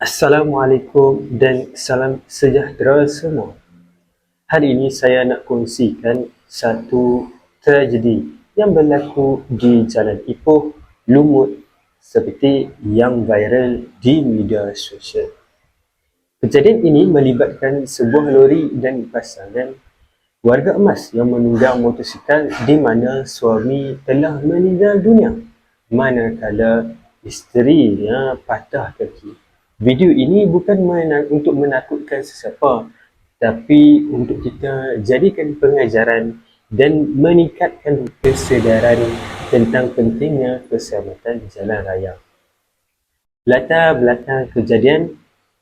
Assalamualaikum dan salam sejahtera semua. Hari ini saya nak kongsikan satu tragedi yang berlaku di Jalan Ipoh, Lumut seperti yang viral di media sosial. Kejadian ini melibatkan sebuah lori dan pasangan warga emas yang menunggang motosikal di mana suami telah meninggal dunia manakala isterinya patah kaki. Video ini bukan menak- untuk menakutkan sesiapa tapi untuk kita jadikan pengajaran dan meningkatkan kesedaran tentang pentingnya keselamatan jalan raya. Latar belakang kejadian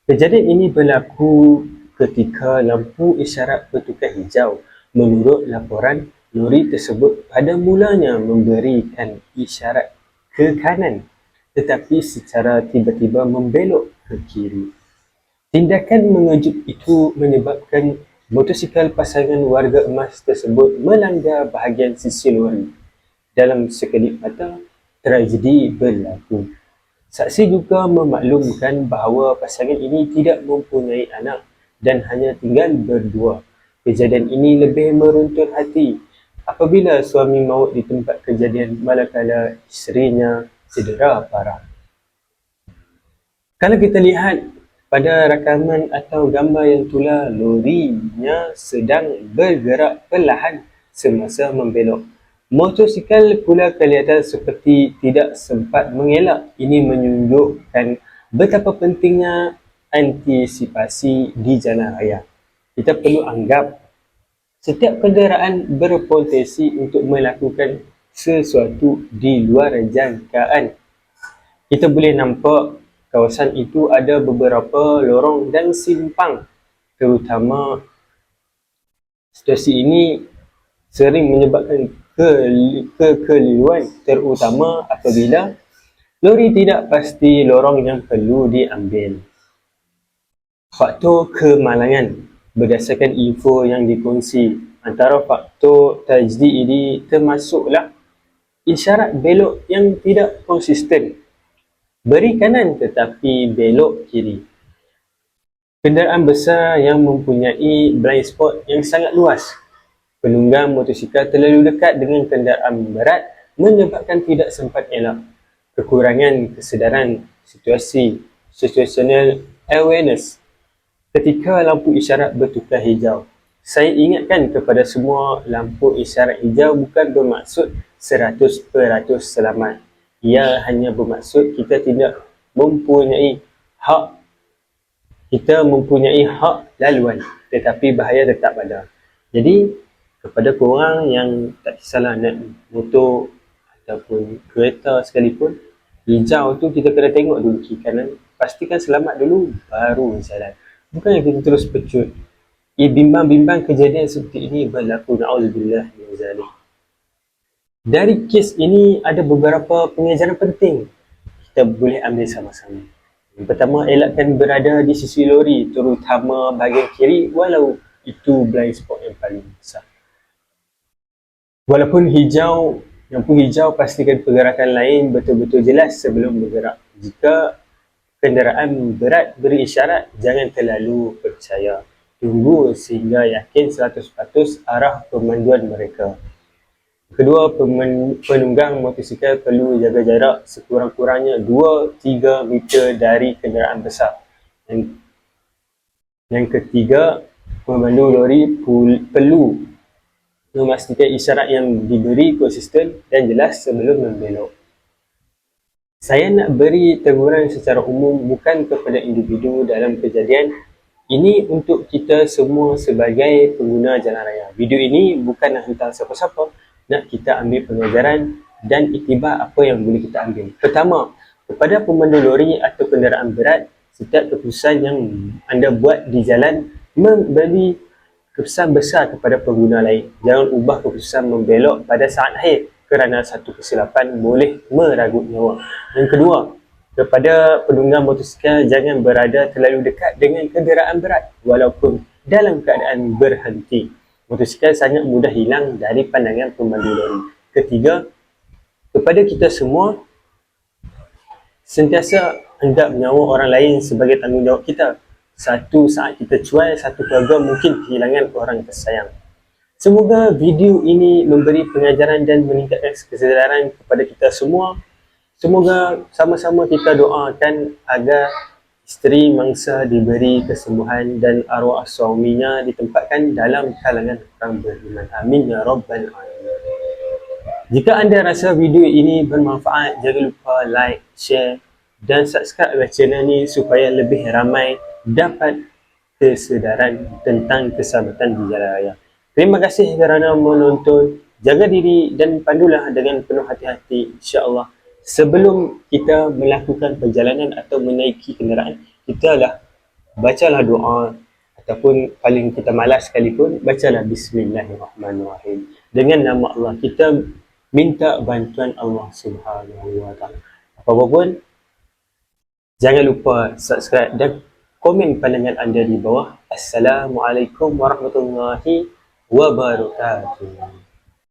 Kejadian ini berlaku ketika lampu isyarat bertukar hijau. Menurut laporan, lori tersebut pada mulanya memberikan isyarat ke kanan tetapi secara tiba-tiba membelok ke kiri. Tindakan mengejut itu menyebabkan motosikal pasangan warga emas tersebut melanggar bahagian sisi lori. Dalam sekelip mata, tragedi berlaku. Saksi juga memaklumkan bahawa pasangan ini tidak mempunyai anak dan hanya tinggal berdua. Kejadian ini lebih meruntun hati apabila suami maut di tempat kejadian manakala isterinya cedera parah. Kalau kita lihat pada rakaman atau gambar yang tular, lorinya sedang bergerak perlahan semasa membelok. Motosikal pula kelihatan seperti tidak sempat mengelak. Ini menunjukkan betapa pentingnya antisipasi di jalan raya. Kita perlu anggap setiap kenderaan berpotensi untuk melakukan sesuatu di luar jangkaan. Kita boleh nampak kawasan itu ada beberapa lorong dan simpang. Terutama situasi ini sering menyebabkan ke- kekeliruan terutama apabila lori tidak pasti lorong yang perlu diambil. Faktor kemalangan berdasarkan info yang dikongsi antara faktor tajdi ini termasuklah isyarat belok yang tidak konsisten. Beri kanan tetapi belok kiri. Kenderaan besar yang mempunyai blind spot yang sangat luas. Penunggang motosikal terlalu dekat dengan kenderaan berat menyebabkan tidak sempat elak. Kekurangan kesedaran situasi, situational awareness ketika lampu isyarat bertukar hijau. Saya ingatkan kepada semua lampu isyarat hijau bukan bermaksud 100% selamat. Ia hanya bermaksud kita tidak mempunyai hak kita mempunyai hak laluan tetapi bahaya tetap ada. Jadi kepada korang yang tak kisahlah naik motor ataupun kereta sekalipun hijau tu kita kena tengok dulu kiri kanan pastikan selamat dulu baru jalan bukan kita terus pecut ia bimbang-bimbang kejadian seperti ini berlaku na'udzubillah min zalik dari kes ini ada beberapa pengajaran penting kita boleh ambil sama-sama yang pertama elakkan berada di sisi lori terutama bahagian kiri walau itu blind spot yang paling besar Walaupun hijau, lampu hijau pastikan pergerakan lain betul-betul jelas sebelum bergerak. Jika kenderaan berat beri isyarat, jangan terlalu percaya. Tunggu sehingga yakin 100% arah pemanduan mereka. Kedua, penunggang motosikal perlu jaga jarak sekurang-kurangnya 2-3 meter dari kenderaan besar. Yang, yang ketiga, pemandu lori pul- perlu memastikan isyarat yang diberi konsisten dan jelas sebelum membelok. Saya nak beri teguran secara umum bukan kepada individu dalam kejadian ini untuk kita semua sebagai pengguna jalan raya. Video ini bukan nak hantar siapa-siapa, nak kita ambil pengajaran dan iktibar apa yang boleh kita ambil. Pertama, kepada pemandu lori atau kenderaan berat, setiap keputusan yang anda buat di jalan memberi keputusan besar kepada pengguna lain. Jangan ubah keputusan membelok pada saat akhir kerana satu kesilapan boleh meragut nyawa. Yang kedua, kepada penunggang motosikal jangan berada terlalu dekat dengan kenderaan berat walaupun dalam keadaan berhenti. Motosikal sangat mudah hilang dari pandangan pemandu lori. Ketiga, kepada kita semua sentiasa hendak menyawa orang lain sebagai tanggungjawab kita. Satu saat kita cuai, satu keluarga mungkin kehilangan orang tersayang. Semoga video ini memberi pengajaran dan meningkatkan kesedaran kepada kita semua. Semoga sama-sama kita doakan agar isteri mangsa diberi kesembuhan dan arwah suaminya ditempatkan dalam kalangan orang beriman. Amin ya rabbal alamin. Jika anda rasa video ini bermanfaat, jangan lupa like, share dan subscribe channel ni supaya lebih ramai dapat kesedaran tentang keselamatan di jalan raya. Terima kasih kerana menonton. Jaga diri dan pandulah dengan penuh hati-hati insya-Allah. Sebelum kita melakukan perjalanan atau menaiki kenderaan, kita lah bacalah doa ataupun paling kita malas sekalipun bacalah bismillahirrahmanirrahim. Dengan nama Allah kita minta bantuan Allah Subhanahu wa taala. Apa pun jangan lupa subscribe dan komen pandangan anda di bawah. Assalamualaikum warahmatullahi wabarakatuh.